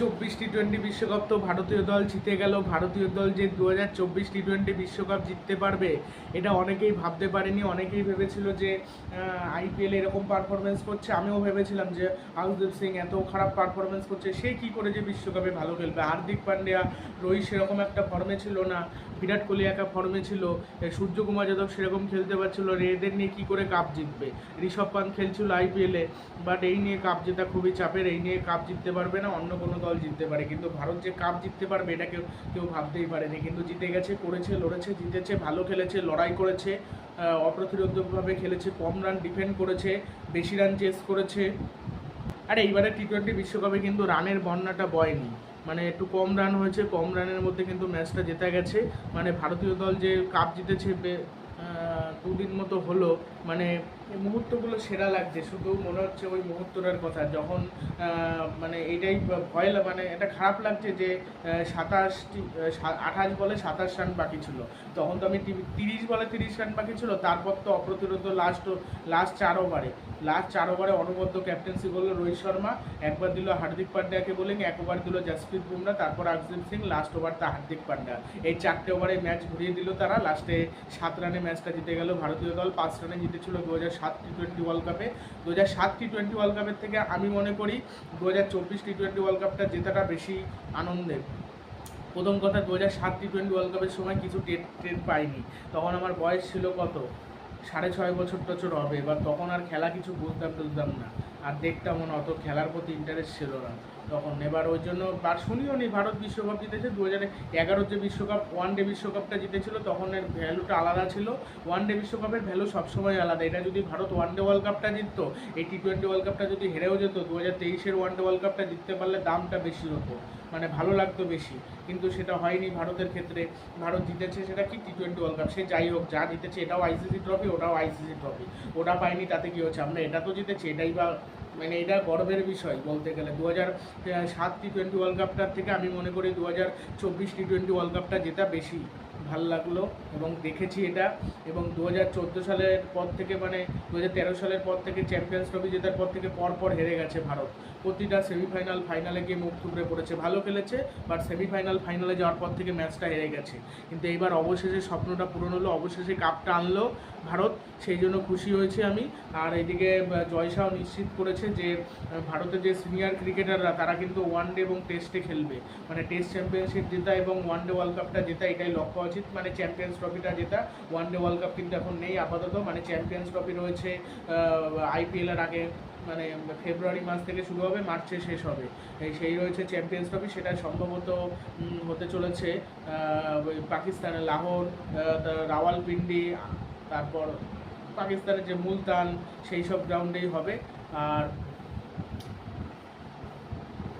চব্বিশ T twenty বিশ্বকাপ তো ভারতীয় দল জিতে গেল। ভারতীয় দল যে দু হাজার চব্বিশ টি টোয়েন্টি বিশ্বকাপ জিততে পারবে, এটা অনেকেই ভাবতে পারেনি। অনেকেই ভেবেছিল যে আইপিএল এরকম পারফরমেন্স করছে। আমিও ভেবেছিলাম যে আউসদীপ সিং এত খারাপ পারফরমেন্স করছে, সে কি করে যে বিশ্বকাপে ভালো খেলবে? হার্দিক পান্ডিয়া, রোহিত সেরকম একটা ফর্মে ছিল না। বিরাট কোহলি একা ফর্মে ছিল। সূর্যকুমার যাদব সেরকম খেলতে পারছিল। রে এদের নিয়ে কি করে কাপ জিতবে? ঋষভ পান্ত খেলছিল আইপিএলে বাট এই নিয়ে কাপ জেতা খুবই চাপের। এই নিয়ে কাপ জিততে পারবে না। অন্য কোনো দল জিততে পারে, কিন্তু ভারত যে কাপ জিততে পারবে এটা কেউ কেউ ভাবতেই পারেনি। কিন্তু জিতে গেছে, করেছে, লড়েছে, জিতেছে, ভালো খেলেছে, লড়াই করেছে অপ্রতিরোধকভাবে খেলেছে, কম রান ডিফেন্ড করেছে, বেশি রান চেস করেছে। আর এইবারে টি টোয়েন্টি বিশ্বকাপে কিন্তু রানের বন্যাটা বয়নি। মানে একটু কম রান হয়েছে, কম রানের মধ্যে কিন্তু ম্যাচটা জেতা গেছে। মানে ভারতীয় দল যে কাপ জিতেছে দুদিন মতো হলো মানে মুহূর্তগুলো সেরা লাগছে, শুধু মনে হচ্ছে ওই মুহূর্তটার কথা। যখন মানে এইটাই ভয় মানে এটা খারাপ লাগছে যে সাতাশটি আঠাশ বলে সাতাশ রান বাকি ছিল। তখন তো আমি তিরিশ বলে তিরিশ রান বাকি ছিল, তারপর তো অপ্রতিরোধ লাস্ট লাস্ট চার ওভারে লাস্ট চার ওভারে অনবদ্য ক্যাপ্টেন্সি করল রোহিত শর্মা, একবার দিল হার্দিক পান্ডিয়াকে এক একবার দিল জাসপ্রীত বুমরা, তারপর আকসিম সিং লাস্ট ওভার তা হার্দিক পান্ডিয়া এই চারটে ওভারে ম্যাচ ঘুরিয়ে দিল তারা। লাস্টে সাত রানে ম্যাচটা জিতে গেল ভারতীয় দল, পাঁচ রানে জিতেছিল দু হাজার সাত টি টোয়েন্টি ওয়ার্ল্ড কাপে দু হাজার সাত টি টোয়েন্টি ওয়ার্ল্ড কাপের থেকে আমি মনে করি দু হাজার চব্বিশ টি টোয়েন্টি ওয়ার্ল্ড কাপটা জেতাটা বেশি আনন্দের। প্রথম কথা, দু হাজার সাত টি টোয়েন্টি ওয়ার্ল্ড কাপের সময় কিছু টেট টেট পাইনি। তখন আমার বয়স ছিল কত? সাড়ে ছয় বছর টছর হবে। এবার তখন আর খেলা কিছু বুঝতাম টুঝতাম না। আর দেখতাম না, অত খেলার প্রতি ইন্টারেস্ট ছিল না। তখন এবার ওই জন্য আর শুনিও নি, ভারত বিশ্বকাপ জিতেছে। দু হাজার এগারোর যে বিশ্বকাপ ওয়ান ডে বিশ্বকাপটা জিতেছিল তখন এর ভ্যালুটা আলাদা ছিল। ওয়ান ডে বিশ্বকাপের ভ্যালু সবসময় আলাদা। এটা যদি ভারত ওয়ান ডে ওয়ার্ল্ড কাপটা জিততো, এই টি টোয়েন্টি ওয়ার্ল্ড কাপটা যদি হেরেও যেত দু হাজার তেইশের ওয়ান ডে ওয়ার্ল্ড কাপটা জিততে পারলে দামটা বেশি হতো। মানে ভালো লাগতো বেশি। কিন্তু সেটা হয়নি ভারতের ক্ষেত্রে। ভারত জিতেছে সেটা কি টি টোয়েন্টি ওয়ার্ল্ড কাপ সে যাই হোক, যা জিতেছে, এটাও আইসিসি ট্রফি ওটাও আইসিসি ট্রফি ওটা পাইনি তাতে কী হচ্ছে? আমরা এটা তো জিতেছি, এটাই বা মানে এটা গর্বের বিষয় বলতে গেলে। দু হাজার সাত টি টোয়েন্টি ওয়ার্ল্ড কাপটার থেকে আমি মনে করি দু হাজার চব্বিশ টি টোয়েন্টি ওয়ার্ল্ড কাপটা যেটা বেশি। ভালো লাগল এবং দেখেছি এটা এবং দু হাজার চোদ্দ সালের পর থেকে মানে দু হাজার তেরো সালের পর থেকে চ্যাম্পিয়ন্স ট্রফি জেতার পর থেকে পর পর হেরে গেছে ভারত। প্রতিটা সেমিফাইনাল ফাইনালে গিয়ে মুখ থুবড়ে পড়েছে। ভালো খেলেছে বাট সেমিফাইনাল ফাইনালে যাওয়ার পর থেকে ম্যাচটা হেরে গেছে। কিন্তু এইবার অবশেষে স্বপ্নটা পূরণ হলো অবশেষে কাপটা আনলো ভারত সেই জন্য খুশি হয়েছে আমি। আর এদিকে আহ, জয়সাও নিশ্চিত করেছে যে ভারতের যে সিনিয়র ক্রিকেটাররা তারা কিন্তু ওয়ান ডে এবং টেস্টে খেলবে। মানে টেস্ট চ্যাম্পিয়নশিপ জেতা এবং ওয়ান ডে ওয়ার্ল্ড কাপটা জেতা এটাই লক্ষ্য উচিত মানে চ্যাম্পিয়ন্স ট্রফিটা যেটা ওয়ান ডে ওয়ার্ল্ড কাপ কিন্তু এখন নেই আপাতত মানে চ্যাম্পিয়ন্স ট্রফি রয়েছে আইপিএলের আগে মানে ফেব্রুয়ারি মাস থেকে শুরু হবে, মার্চে শেষ হবে। এই সেই রয়েছে চ্যাম্পিয়ন্স ট্রফি সেটা সম্ভবত হতে চলেছে পাকিস্তানের লাহোর রাওয়ালপিন্ডি, তারপর পাকিস্তানের যে মুলতান, সেই সব গ্রাউন্ডেই হবে। আর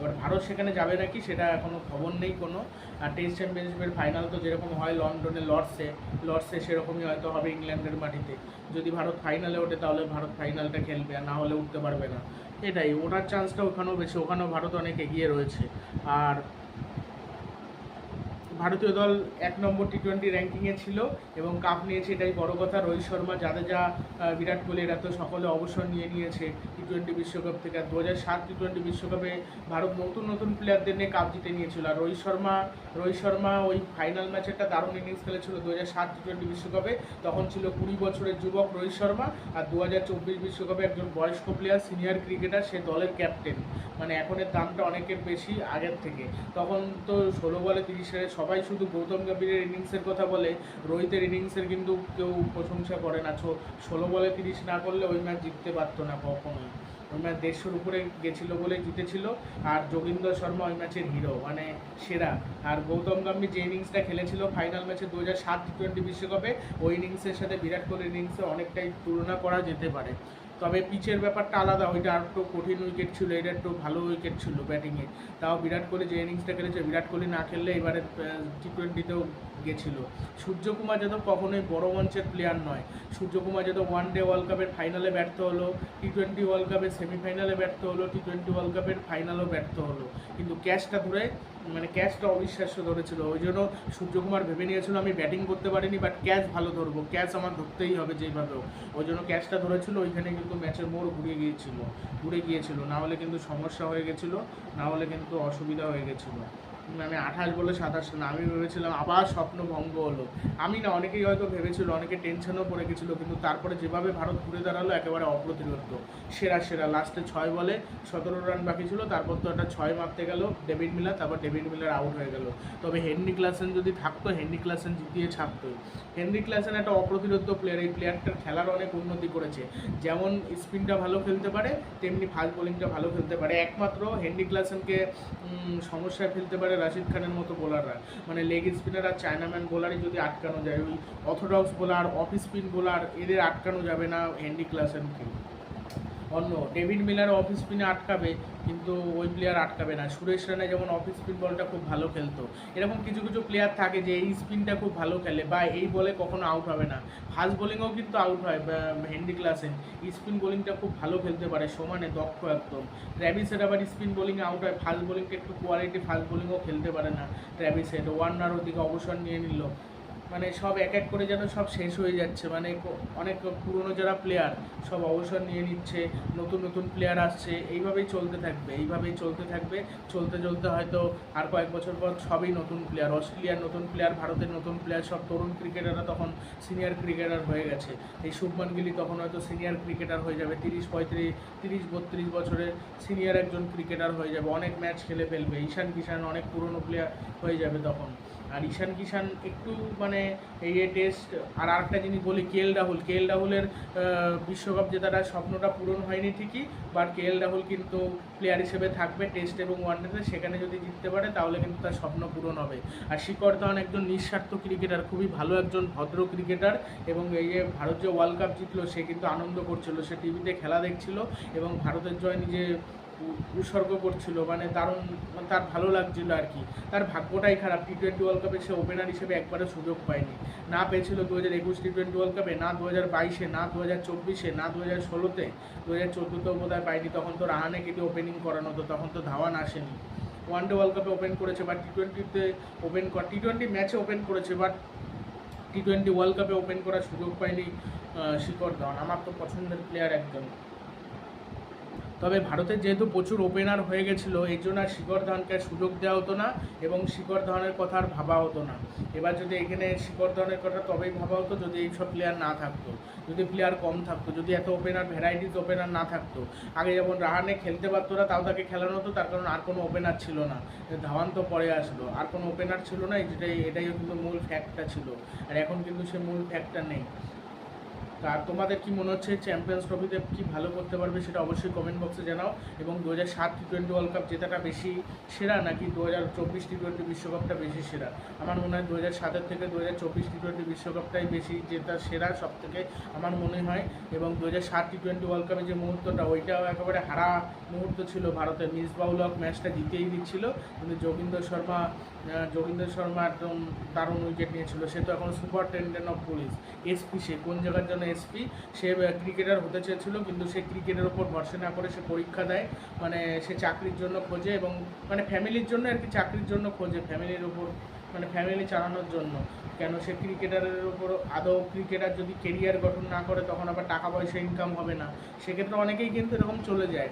এবার ভারত সেখানে যাবে নাকি সেটা এখনও খবর নেই কোনো। আর টেস্ট চ্যাম্পিয়নশিপের ফাইনাল তো যেরকম হয় লন্ডনে লর্ডসে লর্ডসে সেরকমই হয়তো হবে ইংল্যান্ডের মাটিতে। যদি ভারত ফাইনালে ওঠে তাহলে ভারত ফাইনালটা খেলবে, আর না হলে উঠতে পারবে না। এটাই ওঠার চান্সটা ওখানেও বেশি, ওখানেও ভারত অনেক এগিয়ে রয়েছে। আর ভারতীয় দল এক নম্বর টি টোয়েন্টি র্যাঙ্কিংয়ে ছিল এবং কাপ নিয়েছে এটাই বড় কথা। রোহিত শর্মা জাদেজা বিরাট কোহলি, এরা তো সকলে অবসর নিয়ে নিয়েছে টি টোয়েন্টি বিশ্বকাপ থেকে। আর দু হাজার সাত টি টোয়েন্টি বিশ্বকাপে ভারত নতুন নতুন প্লেয়ারদের নিয়ে কাপ জিতে নিয়েছিল। আর রোহিত শর্মা রোহিত শর্মা ওই ফাইনাল ম্যাচে একটা দারুণ ইনিংস খেলেছিল দু হাজার সাত টি টোয়েন্টি বিশ্বকাপে। তখন ছিল কুড়ি বছরের যুবক রোহিত শর্মা আর দু হাজার চব্বিশ বিশ্বকাপে একজন বয়স্ক প্লেয়ার সিনিয়র ক্রিকেটার সে দলের ক্যাপ্টেন মানে এখন এর দামটা অনেকের বেশি আগের থেকে। তখন তো ষোলো বলে তিরিশ রানে সবাই শুধু গৌতম গম্ভীরের ইনিংসের কথা বলে, রোহিতের ইনিংসের কিন্তু কেউ প্রশংসা করে না। ছো- ষোলো বলে তিরিশ না করলে ওই ম্যাচ জিততে পারতো না কখনোই। ওই ম্যাচ দেড়শোর উপরে গেছিল বলে জিতেছিল, আর যোগিন্দর শর্মা ওই ম্যাচের হিরো মানে সেরা। আর গৌতম গম্ভীর যে ইনিংসটা খেলেছিল ফাইনাল ম্যাচে দু হাজার সাত টি টোয়েন্টি বিশ্বকাপে, ওই ইনিংসের সাথে বিরাট কোহলির ইনিংসে অনেকটাই তুলনা করা যেতে পারে। তবে পিচের ব্যাপারটা আলাদা, ওইটা আর একটু কঠিন উইকেট ছিল, এটা একটু ভালো উইকেট ছিল ব্যাটিংয়ে তাও বিরাট কোহলি যে ইনিংসটা খেলেছে, বিরাট কোহলি না খেললে এবারে টি টোয়েন্টিতেও গেছিল। সূর্যকুমার যাদব কখনোই বড় মঞ্চের প্লেয়ার নয়। Suryakumar Yadav one day World কাপের ফাইনালে ব্যর্থ হলো টি টোয়েন্টি ওয়ার্ল্ড কাপের সেমিফাইনালে ব্যর্থ হলো টি টোয়েন্টি ওয়ার্ল্ড কাপের ফাইনালও ব্যর্থ হলো। কিন্তু ক্যাচটা ধরে মানে ক্যাচটা অবিশ্বাস্য ধরেছিল। ওই জন্য সূর্যকুমার ভেবে নিয়েছিল, আমি ব্যাটিং করতে পারিনি বাট ক্যাচ ভালো ধরবো। ক্যাচ আমার ধরতেই হবে যেভাবে। ওই জন্য ক্যাচটা ধরেছিল ওইখানে কিন্তু কিন্তু ম্যাচের মোড় ঘুরে গিয়েছিল ঘুরে গিয়েছিল। না হলে কিন্তু সমস্যা হয়ে গেছিল, না হলে কিন্তু অসুবিধা হয়ে গেছিল। মানে আঠাশ বলে সাতাশ না, আমি ভেবেছিলাম আবার স্বপ্ন ভঙ্গ হলো। আমি না, অনেকেই হয়তো ভেবেছিল, অনেকে টেনশনও পড়ে গেছিল, কিন্তু তারপরে যেভাবে ভারত ঘুরে দাঁড়াল, একেবারে অপ্রতিরোধ সেরা সেরা লাস্টে ছয় বলে সতেরো রান বাকি ছিল, তারপর তো একটা ছয় মারতে গেল ডেভিড মিলার তারপর ডেভিড মিলার আউট হয়ে গেল। তবে হেনরি ক্লাসেন যদি থাকতো হেনরি ক্লাসেন জিতিয়ে ছাপতোই হেনরি ক্লাসেন একটা অপ্রতিরোধ প্লেয়ার এই প্লেয়ারটার খেলার অনেক উন্নতি করেছে। যেমন স্পিনটা ভালো খেলতে পারে, তেমনি ফাস্ট বোলিংটা ভালো খেলতে পারে। একমাত্র হেনরি ক্লাসেনকে সমস্যায় ফেলতে পারে রাশিদ খানের মতো বোলাররা মানে লেগ স্পিনার আর চায়নাম্যান বোলারই যদি আটকানো যায়, ওই orthodox bowler off spin bowler এদের আটকানো যাবে না হ্যান্ডি ক্লাসের ক্লাসেনকে অন্য। ডেভিড মিলার অফ স্পিনে আটকাবে, কিন্তু ওই প্লেয়ার আটকাবে না। সুরেশ রানা যেমন অফ স্পিন বলটা খুব ভালো খেলতো। এরকম কিছু কিছু প্লেয়ার থাকে যে এই স্পিনটা খুব ভালো খেলে বা এই বলে কখনো আউট হবে না। ফাস্ট বোলিংও কিন্তু আউট হয় হেন্ডি ক্লাসে স্পিন বোলিংটা খুব ভালো খেলতে পারে, সমানে দক্ষ একদম। ট্র্যাভিসের আবার স্পিন বোলিংয়ে আউট হয়, ফাস্ট বোলিংটা একটু কোয়ালিটি ফাস্ট বোলিংও খেলতে পারে না ট্র্যাভিসের ওয়ার্নার ওদিকে অবসর নিয়ে নিল। মানে সব এক এক করে যেন সব শেষ হয়ে যাচ্ছে। মানে অনেক পুরনো যারা প্লেয়ার সব অবসর নিয়ে নিচ্ছে, নতুন নতুন প্লেয়ার আসছে, এইভাবেই চলতে থাকবে, এইভাবেই চলতে থাকবে। চলতে চলতে হয়তো আর কয়েক বছর পর সবই নতুন প্লেয়ার অস্ট্রেলিয়ার নতুন প্লেয়ার ভারতের নতুন প্লেয়ার সব তরুণ ক্রিকেটাররা তখন সিনিয়র ক্রিকেটার হয়ে গেছে। এই শুভমান গিলি তখন হয়তো সিনিয়র ক্রিকেটার হয়ে যাবে, তিরিশ, পঁয়ত্রিশ, তিরিশ, বত্রিশ বছরের সিনিয়র একজন ক্রিকেটার হয়ে যাবে। অনেক ম্যাচ খেলে ফেলবে, ঈশান কিষান অনেক পুরনো প্লেয়ার হয়ে যাবে তখন। আর ঈশান কিষান একটু মানে এই টেস্ট আর আরেকটা জিনিস বলি, কে এল রাহুল। কে এল রাহুলের বিশ্বকাপ জেতার স্বপ্নটা পূরণ হয়নি ঠিকই বাট কে এল রাহুল কিন্তু প্লেয়ার হিসেবে থাকবে টেস্ট এবং ওয়ানডেতে সেখানে যদি জিততে পারে, তাহলে কিন্তু তার স্বপ্ন পূরণ হবে। আর শিকর ধাওয়ান একজন নিঃস্বার্থ ক্রিকেটার খুবই ভালো একজন ভদ্র ক্রিকেটার এবং এই যে ভারত যে ওয়ার্ল্ড কাপ জিতলো, সে কিন্তু আনন্দ করছিল। সে টিভিতে খেলা দেখছিল এবং ভারতের জয় নিজে উৎসর্গ করছিল মানে দারুণ মানে তার ভালো লাগছিল আর কি। তার ভাগ্যটাই খারাপ টি টোয়েন্টি ওয়ার্ল্ড কাপে সে ওপেনার হিসেবে একবারও সুযোগ পায়নি। না পেয়েছিল দু হাজার একুশ টি টোয়েন্টি ওয়ার্ল্ড কাপে না দু হাজার বাইশে, না দু হাজার চব্বিশে, না দু হাজার ষোলোতে। দু হাজার চোদ্দোতেও বোধ হয় পায়নি, তখন তো রাহানে কেটে ওপেনিং করানো হতো, তখন তো ধাওয়ান আসেনি। ওয়ান ডে ওয়ার্ল্ড কাপে ওপেন করেছে বা টি টোয়েন্টিতে ওপেন কর টি টোয়েন্টি ম্যাচে ওপেন করেছে বাট টি টোয়েন্টি ওয়ার্ল্ড কাপে ওপেন করার সুযোগ পায়নি শিখর ধাওয়ান। আমার তো পছন্দের প্লেয়ার একদম তবে ভারতের যেহেতু প্রচুর ওপেনার হয়ে গেছিল, এই জন্য আর শিখর আর সুযোগ দেওয়া হতো না এবং শিখর ধাওয়ানের কথা আর ভাবা হতো না। এবার যদি এখানে শিখর ধাওয়ানের কথা তবেই ভাবা হতো যদি এইসব প্লেয়ার না থাকতো, যদি প্লেয়ার কম থাকতো, যদি এত ওপেনার ভ্যারাইটিস ওপেনার না থাকতো। আগে যেমন রাহানে খেলতে পারতো না, তাও তাকে খেলানো হতো, তার কারণ আর কোনো ওপেনার ছিল না। ধাওয়ান তো পরে আসলো, আর কোনো ওপেনার ছিল না যেটাই এটাই কিন্তু মূল ফ্যাক্টটা ছিল। আর এখন কিন্তু সে মূল ফ্যাক্টটা নেই। তা তোমাদের কি মনে হচ্ছে চ্যাম্পিয়ন্স ট্রফিতে কি ভালো করতে পারবে সেটা অবশ্যই কমেন্ট বক্সে জানাও। এবং দু হাজার সাত টি টোয়েন্টি ওয়ার্ল্ড কাপ জেতাটা বেশি সেরা নাকি দু হাজার চব্বিশ টি টোয়েন্টি বিশ্বকাপটা বেশি সেরা? আমার মনে হয় দু হাজার সাতের থেকে দু হাজার চব্বিশ টি টোয়েন্টি বিশ্বকাপটাই বেশি জেতা সেরা সব থেকে আমার মনে হয়। এবং দু হাজার সাত টি টোয়েন্টি ওয়ার্ল্ড কাপের যে মুহূর্তটা, ওইটাও একেবারে হারা মুহূর্ত ছিল ভারতের। মিসবাউলক ম্যাচটা জিতেই দিচ্ছিল। কিন্তু যোগিন্দর শর্মা যোগিন্দর শর্মা একদম দারুণ উইকেট নিয়েছিল। সে তো এখন সুপারটেন্ডেন্ট অফ পুলিশ, এসপি সে। কোন জায়গার জন্য এসপি, সে ক্রিকেটার হতে চেয়েছিল, কিন্তু সে ক্রিকেটের ওপর ভরসা না করে সে পরীক্ষা দেয়। মানে সে চাকরির জন্য খোঁজে এবং মানে ফ্যামিলির জন্য আর কি চাকরির জন্য খোঁজে ফ্যামিলির ওপর মানে ফ্যামিলি চালানোর জন্য। কেন সে ক্রিকেটারের ওপর আদৌ ক্রিকেটার যদি কেরিয়ার গঠন না করে, তখন আবার টাকা পয়সা ইনকাম হবে না। সেক্ষেত্রে অনেকেই কিন্তু এরকম চলে যায়।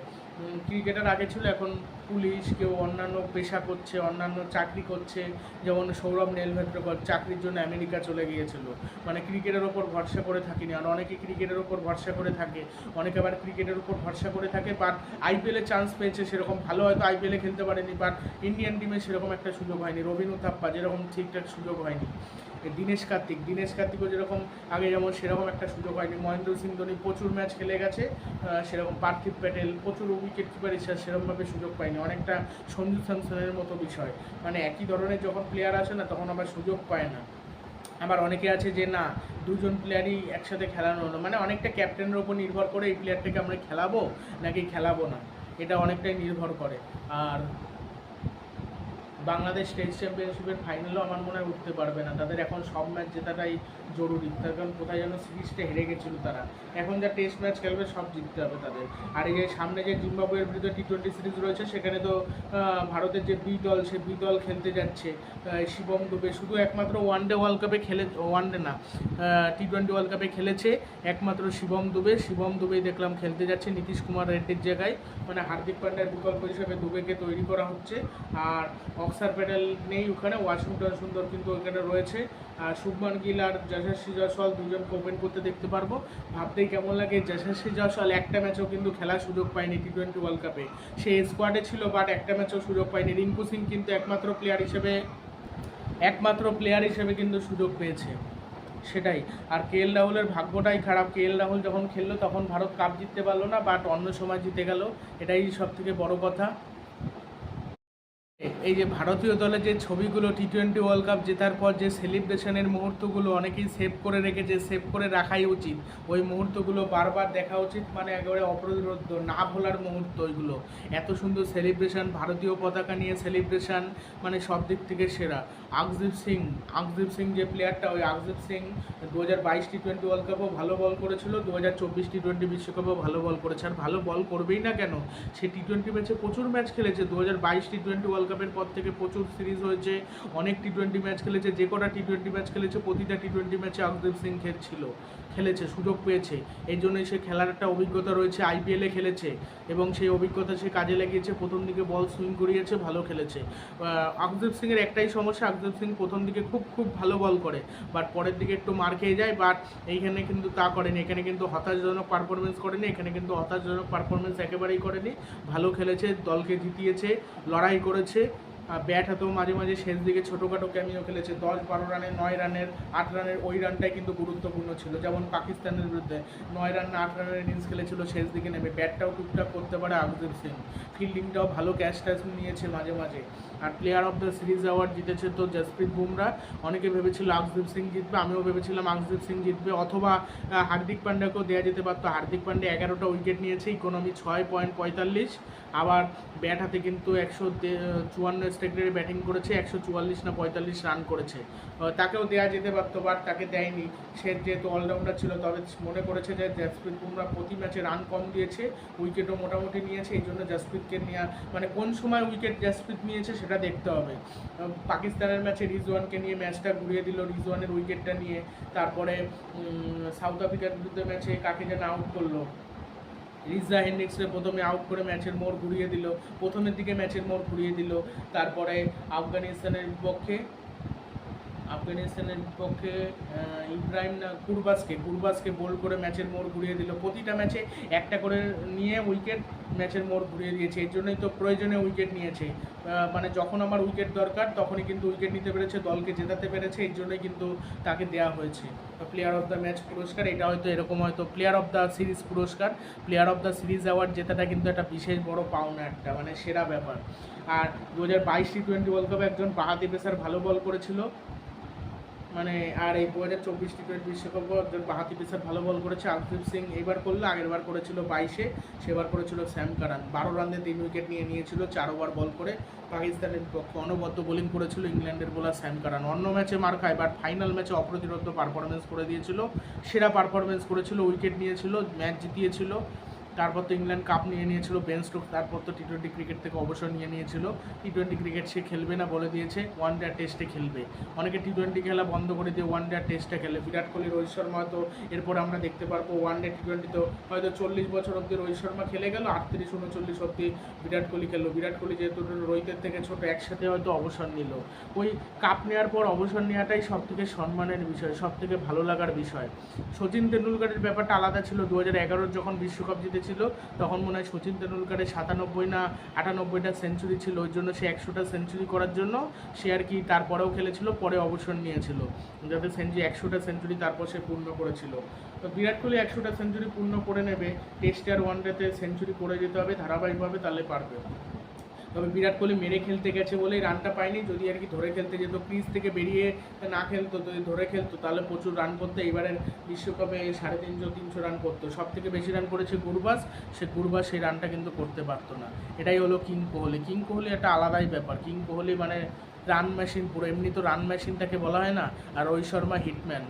ক্রিকেটার আগে ছিল এখন পুলিশ, কেউ অন্যান্য পেশা করছে, অন্যান্য চাকরি করছে। যেমন সৌরভ নেলভেট্রকর চাকরির জন্য আমেরিকা চলে গিয়েছিল। মানে ক্রিকেটের ওপর ভরসা করে থাকিনি। আর অনেকে ক্রিকেটের ওপর ভরসা করে থাকে। অনেকে আবার ক্রিকেটের উপর ভরসা করে থাকে বাট আইপিএলে চান্স পেয়েছে সেরকম। ভালো হয়তো আইপিএলে খেলতে পারেনি বাট ইন্ডিয়ান টিমে সেরকম একটা সুযোগ হয়নি। রবিন উথাপ্পা যেরকম ঠিকঠাক সুযোগ হয়নি। দীনেশ কার্তিক, দীনেশ কার্তিকও যেরকম আগে যেমন সেরকম একটা সুযোগ হয়নি। মহেন্দ্র সিং ধোনি প্রচুর ম্যাচ খেলে গেছে সেরকম পার্থিব প্যাটেল, প্রচুর উইকেট কিপার হিসাবে সেরকমভাবে সুযোগ পায়নি। অনেকটা সঞ্জু স্যামসনের মতো বিষয়। মানে একই ধরনের যখন প্লেয়ার আসে না, তখন আবার সুযোগ পায় না। আবার অনেকে আছে যে না, দুজন প্লেয়ারই একসাথে খেলানো হলো। মানে অনেকটা ক্যাপ্টেনের ওপর নির্ভর করে এই প্লেয়ারটাকে আমরা খেলাবো নাকি খেলাবো না, এটা অনেকটাই নির্ভর করে। আর বাংলাদেশ টেস্ট চ্যাম্পিয়নশিপের ফাইনালও আমার মনে হয় উঠতে পারবে না। তাদের এখন সব ম্যাচ জেতাটাই জরুরি। তার কারণ কোথায় যেন সিরিজটা হেরে গেছিল তারা। এখন যা টেস্ট ম্যাচ খেলবে, সব জিততে হবে তাদের। আর এই যে সামনে যে জিম্বাবুয়ের বিরুদ্ধে টি টোয়েন্টি সিরিজ রয়েছে, সেখানে তো ভারতের যে বি দল, সে বি দল খেলতে যাচ্ছে। শিবম দুবে। শুধু একমাত্র ওয়ান ডে ওয়ার্ল্ড কাপে খেলে ওয়ান ডে না টি টোয়েন্টি ওয়ার্ল্ড কাপে খেলেছে একমাত্র শিবম দুবে। শিবম দুবেই দেখলাম খেলতে যাচ্ছে নীতিশ কুমার রেড্ডির জায়গায়। মানে হার্দিক পান্ড্যার বিকল্প হিসেবে দুবেকে তৈরি করা হচ্ছে। আর অক্সার প্যাডেল নেই ওখানে ওয়াশিংটন সুন্দর কিন্তু ওখানে রয়েছে। আর শুভমান গিল আর যশস্বী জয়সওয়াল দুজন ওপেন করতে দেখতে পারব। ভাবতেই কেমন লাগে যশস্বী জয়সওয়াল একটা ম্যাচও কিন্তু খেলার সুযোগ পায়নি টি টোয়েন্টি ওয়ার্ল্ড কাপে সে স্কোয়াডে ছিল বাট একটা ম্যাচও সুযোগ পায়নি। রিঙ্কু সিং কিন্তু একমাত্র প্লেয়ার হিসেবে, একমাত্র প্লেয়ার হিসেবে কিন্তু সুযোগ পেয়েছে। সেটাই। আর কে এল রাহুলের ভাগ্যটাই খারাপ। কে এল রাহুল যখন খেললো তখন ভারত কাপ জিততে পারল না বাট অন্য সময় জিতে গেল। এটাই সব থেকে বড় কথা। এই যে ভারতীয় দলের যে ছবিগুলো টি টোয়েন্টি ওয়ার্ল্ড কাপ জেতার পর যে সেলিব্রেশনের মুহূর্তগুলো অনেকেই সেভ করে রেখেছে সেভ করে রাখাই উচিত। ওই মুহূর্তগুলো বারবার দেখা উচিত মানে একেবারে অপ্রতিরোধ, না ভোলার মুহূর্ত ওইগুলো। এত সুন্দর সেলিব্রেশন ভারতীয় পতাকা নিয়ে সেলিব্রেশন মানে সব দিক থেকে সেরা। আকদীপ সিং আকদীপ সিং যে প্লেয়ারটা ওই আকদীপ সিং দু হাজার বাইশ টি টোয়েন্টি ওয়ার্ল্ড কাপও ভালো বল করেছিল দু হাজার চব্বিশ টি টোয়েন্টি বিশ্বকাপও ভালো বল করেছে। আর ভালো বল করবেই না কেন? সে টি টোয়েন্টি ম্যাচে প্রচুর ম্যাচ খেলেছে দু হাজার বাইশ টি টোয়েন্টি ওয়ার্ল্ড কাপের পর থেকে প্রচুর সিরিজ হয়েছে, অনেক টি টোয়েন্টি ম্যাচ খেলেছে, যে কটা টি টোয়েন্টি ম্যাচ খেলেছে, প্রতিটা টি টোয়েন্টি ম্যাচে আকদীপ সিং খেলছিল, খেলেছে, সুযোগ পেয়েছে। এই জন্যই সে খেলার একটা অভিজ্ঞতা রয়েছে আইপিএলে খেলেছে এবং সেই অভিজ্ঞতা সে কাজে লাগিয়েছে, প্রথম দিকে বল সুইং করিয়েছে, ভালো খেলেছে। আকদীপ সিংয়ের একটাই সমস্যা আকদীপ সিং প্রথম দিকে খুব খুব ভালো বল করে বাট পরের দিকে একটু মার খেয়ে যায় বাট এইখানে কিন্তু তা করেনি। এখানে কিন্তু হতাশজনক পারফরমেন্স করেনি, এখানে কিন্তু হতাশজনক পারফরমেন্স একেবারেই করেনি। ভালো খেলেছে, দলকে জিতিয়েছে, লড়াই করেছে। ব্যাট হাতেও মাঝে মাঝে শেষ দিকে ছোটোখাটো ক্যামিও খেলেছে। দশ বারো রানে, নয় রানের, আট রানের ওই রানটাই কিন্তু গুরুত্বপূর্ণ ছিল। যেমন পাকিস্তানের বিরুদ্ধে নয় রান, আট রানের ইনিংস খেলেছিল, শেষ দিকে নেমে। ব্যাটটাও টুকটাক করতে পারে আকদীপ সিং ফিল্ডিংটাও ভালো ক্যাচ ট্যাচ নিয়েছে মাঝে মাঝে। আর player of the series award জিতেছে তো জসপ্রীত বুমরা। অনেকে ভেবেছিল আকদীপ সিং জিতবে, আমিও ভেবেছিলাম আকদীপ সিং জিতবে। অথবা হার্দিক পান্ড্যাকেও দেওয়া যেতে পারতো। হার্দিক পান্ডে এগারোটা উইকেট নিয়েছে ইকোনমি ছয় পয়েন্ট পঁয়তাল্লিশ। আবার ব্যাট হাতে কিন্তু একশো চুয়ান্ন স্ট্রাইক ব্যাটিং করেছে, একশো চুয়াল্লিশ না পঁয়তাল্লিশ রান করেছে। তাকেও দেওয়া যেতে পারত, বাট তাকে দেয়নি। সে যেহেতু অলরাউন্ডার ছিল, তবে মনে করেছে যে জসপ্রীত বুমরা প্রতি ম্যাচে রান কম দিয়েছে, উইকেটও মোটামুটি নিয়েছে, এই জন্য জসপ্রীতকে নেওয়া মানে কোন সময় উইকেট জসপ্রীত নিয়েছে সেটা দেখতে হবে। পাকিস্তানের ম্যাচে রিজওয়ানকে নিয়ে ম্যাচটা ঘুরিয়ে দিল, রিজওয়ানের উইকেটটা নিয়ে। তারপরে সাউথ আফ্রিকার বিরুদ্ধে ম্যাচে কাকে যেন আউট করল। রিজা হেন্ডিক্সকে প্রথমে আউট করে ম্যাচের মোড় ঘুরিয়ে দিল। প্রথমের দিকে ম্যাচের মোড় ঘুরিয়ে দিল। তারপরে আফগানিস্তানের বিপক্ষে আফগানিস্তানের বিপক্ষে ইব্রাহিম না, কুরবাসকে কুরবাসকে বোল করে ম্যাচের মোড় ঘুরিয়ে দিল। প্রতিটা ম্যাচে একটা করে নিয়ে উইকেট ম্যাচের মোড় ঘুরিয়ে দিয়েছে। এর জন্যই তো প্রয়োজনে উইকেট নিয়েছে। মানে যখন আমার উইকেট দরকার, তখনই কিন্তু উইকেট নিতে পেরেছে, দলকে জেতাতে পেরেছে, এর জন্যই কিন্তু তাকে দেওয়া হয়েছে। প্লেয়ার অফ দ্য ম্যাচ পুরস্কার, এটা হয়তো এরকম হয়তো প্লেয়ার অফ দ্য সিরিজ পুরস্কার player of the series award জেতাটা কিন্তু একটা বিশেষ বড় পাওনা একটা মানে সেরা ব্যাপার। আর দু হাজার বাইশ টি টোয়েন্টি ওয়ার্ল্ড কাপে একজন বাহাতি পেসার ভালো বল করেছিল মানে আর এই হাজার চব্বিশ টি টোয়েন্টি বিশ্বকাপও একজন বাহাতি পেসার ভালো বল করেছে আলদীপ সিং এইবার করল আগের বার করেছিল বাইশে, সেবার করেছিল স্যাম কারান। বারো রানে তিন উইকেট নিয়ে নিয়েছিল, চার ওভার বল করে পাকিস্তানের বিপক্ষে অনবদ্য বোলিং করেছিল ইংল্যান্ডের বোলার স্যাম কারান। অন্য ম্যাচে মার খায় বাট ফাইনাল ম্যাচে অপ্রতিরোধ পারফরমেন্স করে দিয়েছিল, সেরা পারফরমেন্স করেছিল, উইকেট নিয়েছিল, ম্যাচ জিতিয়েছিল। তারপর তো ইংল্যান্ড কাপ নিয়ে নিয়েছিল বেন স্টোক তারপর তো টি টোয়েন্টি ক্রিকেট থেকে অবসর নিয়ে নিয়েছিল। টি টোয়েন্টি ক্রিকেট সে খেলবে না বলে দিয়েছে ওয়ান ডে টেস্টে খেলবে। অনেকে টি টোয়েন্টি খেলা বন্ধ করে দিয়ে ওয়ান ডে টেস্টে খেলে। বিরাট কোহলি, রোহিত শর্মা তো এরপর আমরা দেখতে পারব ওয়ান ডে টি টোয়েন্টি তো হয়তো চল্লিশ বছর অব্দি রোহিত শর্মা খেলে গেল, আটত্রিশ, উনচল্লিশ অব্দি বিরাট কোহলি খেললো। বিরাট কোহলি যেহেতু রোহিতের থেকে ছোট, একসাথে হয়তো অবসর নিল। ওই কাপ নেওয়ার পর অবসর নেওয়াটাই সব থেকে সম্মানের বিষয় সব থেকে ভালো লাগার বিষয়। সচিন তেন্ডুলকারের ব্যাপারটা আলাদা ছিল। দু হাজার এগারোর যখন বিশ্বকাপ জিতেছিল তখন মনে হয় সচিন তেন্ডুলকারের সাতানব্বই না আটানব্বইটা সেঞ্চুরি ছিল, ওই জন্য সে একশোটা সেঞ্চুরি করার জন্য সে আর কি তারপরেও খেলেছিল, পরে অবসর নিয়েছিল। যাতে সেঞ্চুরি একশোটা সেঞ্চুরি তারপর সে পূর্ণ করেছিল। তো বিরাট কোহলি একশোটা সেঞ্চুরি পূর্ণ করে নেবে টেস্টে আর ওয়ানডেতে সেঞ্চুরি করে যেতে হবে, ধারাবাহিকভাবে তাহলে পারবে। তবে বিরাট কোহলি মেরে খেলতে গেছে বলেই রানটা পায়নি। যদি আর কি ধরে খেলতে যেত, ক্রিজ থেকে বেরিয়ে না খেলতো, যদি ধরে খেলতো, তাহলে প্রচুর রান করতো। এবারের বিশ্বকাপে সাড়ে তিনশো তিনশো রান করতো। সব থেকে বেশি রান করেছে গুরবাস। সে গুরবাস সেই রানটা কিন্তু করতে পারতো না। এটাই হলো কিং কোহলি। কিং কোহলি একটা আলাদাই ব্যাপার। কিং কোহলি মানে রান মেশিন পুরো এমনি তো রান মেশিন তাকে বলা হয় না। আর রোহিত শর্মা হিটম্যান